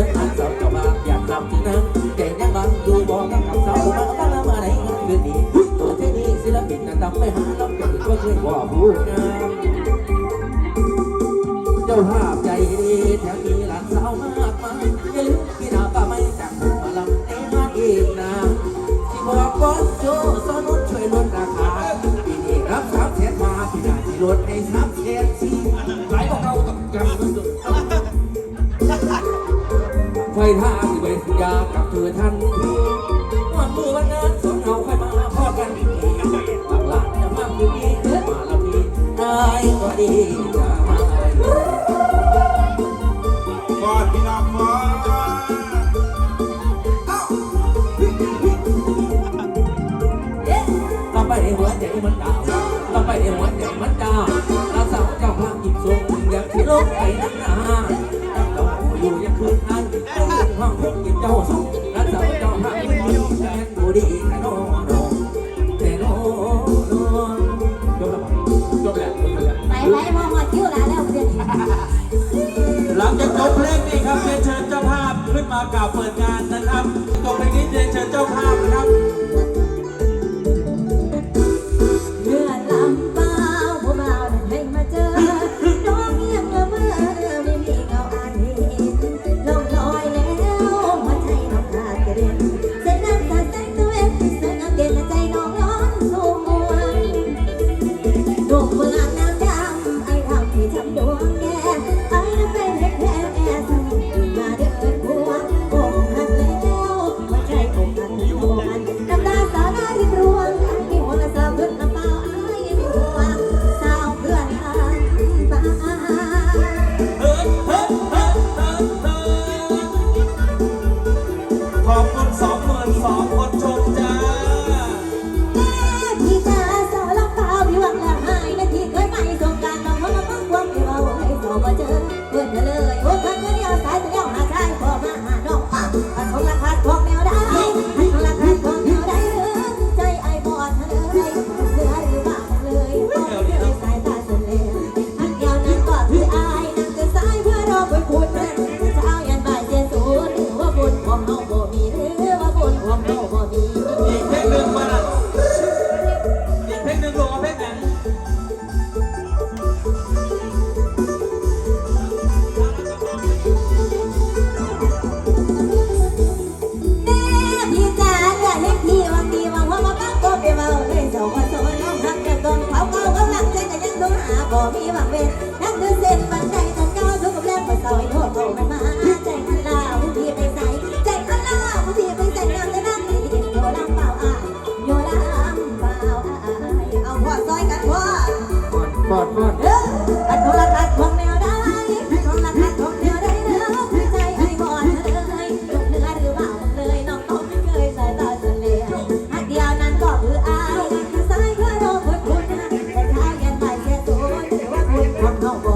อนทางสาวเจ้าบานอยากทำที่นั่ง นยากับเธอทันทีวันมือวันนั้นสอนเอาค่มาพอกันอีกทีปากหลานจะมากคืนนี้มาแล้วนี้ได้ก็ดี เรียนเชิญเจ้าภาพขึ้นมากล่าวเปิดงานนะครับ พี่หวังเวทนั่งเดินเส้นบันใดตอนก้าวทุกกับแรงมาซอยโน่นโน่มันมาใจขันลาผู้พี่ไปใส่ใจขันลาผู้พี่ไปใส่น้ำจะนั่งดีโยลำเปล่าอะโยลำเปล่าอะเอาหัวซอยกันพ่อปอดปอด no more.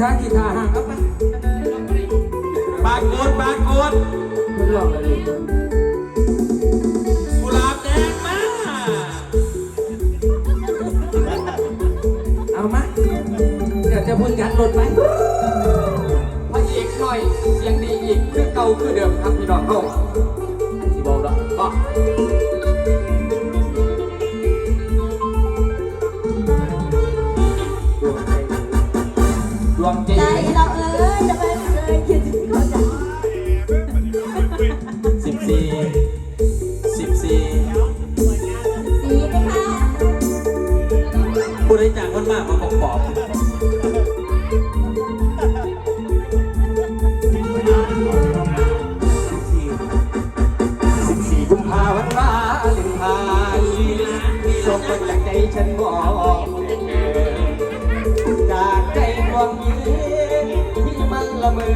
ช้ากี่างเอาไปกูดนปากูดนมัหลอกอะไรกุหลาบแดงมาเอามาเดี๋ยวจะพูดกันลดไปพาะเอกหน่อยเสียงดีอีกคือเก่าคือเดิมครับพี่น้องเขาสิบอกแล้วก็ บริจาคคนมากมาของปอบส่งคนจากใจฉันบอกจากใจดวงนี้ที่มันละเมอ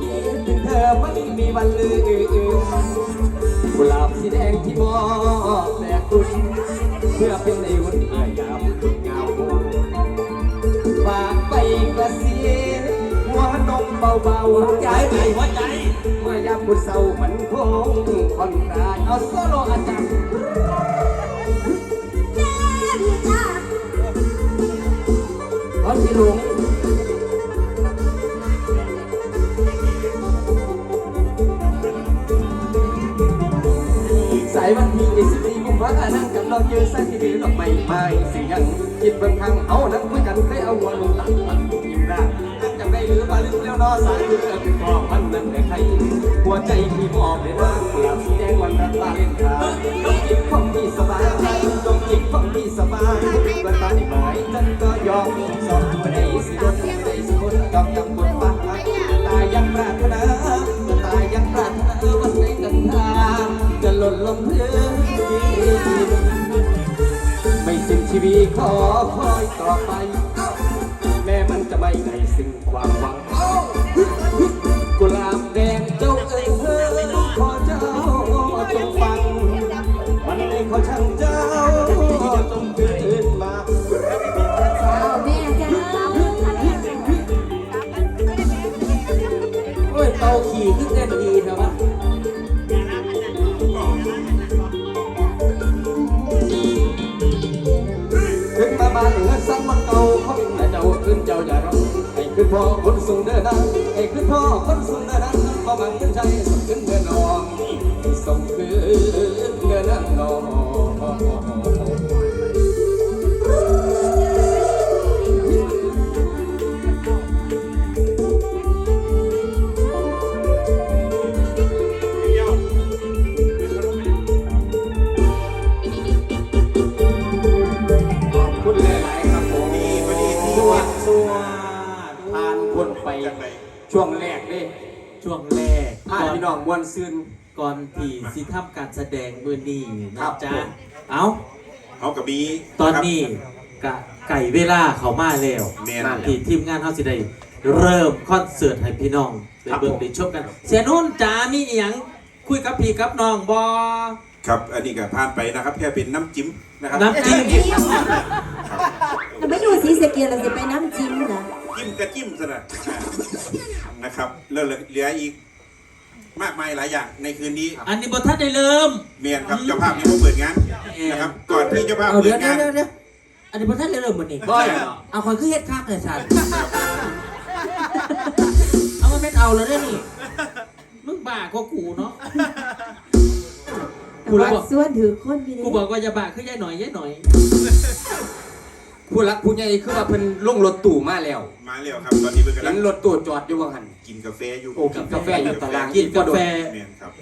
คิดถึงเธอไม่มีวันลืมกุหลาบสีแดงที่มอง วนมเบาๆใจใจหัวใจเมื่อยามคุณเศร้ามันคงผ่อนคลายเอาโซโลอาจารย์เพราะที่หลงสายวันที่สิบสี่กุมภาพันธ์นั่งกับเราเจอสายที่ดีดอกไม้ไม้สิยังคิดเบิ่งทางเอานั่งคุยกันเคยเอา สายเรือเป็นกองมันนั่นแต่ใครหัวใจที่มอบเลยนะกุหลาบสีแดงวันรักลาเล่นทางลงจิตของพี่สบายลงจิตของพี่สบายวันตาที่หมายจันก็ยอมสองตัวในสิคนในสิคนยอมยังบนฟ้าตายยังปรารถนาตายยังปรารถนาวันไหนกันทาจะหล่นลงพื้นไม่สิ้นชีวิตขอคอยต่อไป แม้มันจะไม่ได้สิ้นความีขึ้นเต้นดีเถอะวะขึ้นมาบ้านเหนือซ้ำมันเก่าเขาเป็นแต่เจ้าขึ้นเจ้าอย่าร้องให้ขึ้นพ่อคนสูงเดินนะให้ขึ้นพ่อคนสูงเดินนะพอบังขึ้นใจ ช่วงแรกผ่านก่อนพี่น้องมวนซึนก่อนที่สิทำการแสดงมือนี้ครันะบจ๊ะผม เอาเขากับบีตอนนี้กะไก่เวลาเขามาแล้วแมนที่ทีมงานเขาสิได้เริ่มคอนเสิร์ตให้พี่น้องได้เบิ่งได้ชมกัน เสียนุ่นจ๋ามีอหย่างคุยกับพี่กับน้องบอครับ อันนี้ก็ผ่านไปนะครับ แค่เป็นน้ำจิ้มนะครับน้ำจิ้ม แต่ไม่อยู่สีสะเกียร์เราจะไปน้ำจิ้มนะจิ้มกระจิ้มสนะ นะครับเหลือเหลืออีกมากมายหลายอย่างในคืนนี้อันนี้บทท่านได้เริ่มเมียนครับเจ้าภาพยังไม่เปิดงานนะครับ ก่อนที่เจ้าภาพเอาเปิเดี๋ยดวเดี๋ยงาวนเดี๋ยวเดี๋ยวอันนี้พระท่านเริ่มหมดนี่บ่อยเอาคนขึ้นเฮ็ดข้างเลยสันเอามันไม่เอาแล้วได้อนี่มึงบ้าก็กูเนาะแต่ว่าส่วนถือคนพี่กูบอกว่าอย่าบ้าคือยายหน่อยยายหน่อย ผู้รักผู้ใหญ่คือว่าเพิ่นลงรถตู้มาแล้วมาแล้วครับตอนนี้เป็นกำเห็ลังนรถตู้จอดอยู่ว่าหันกินกาแฟอยู่โอ้กินกาแฟอยู่ตารางกินกาแฟเมียนครับ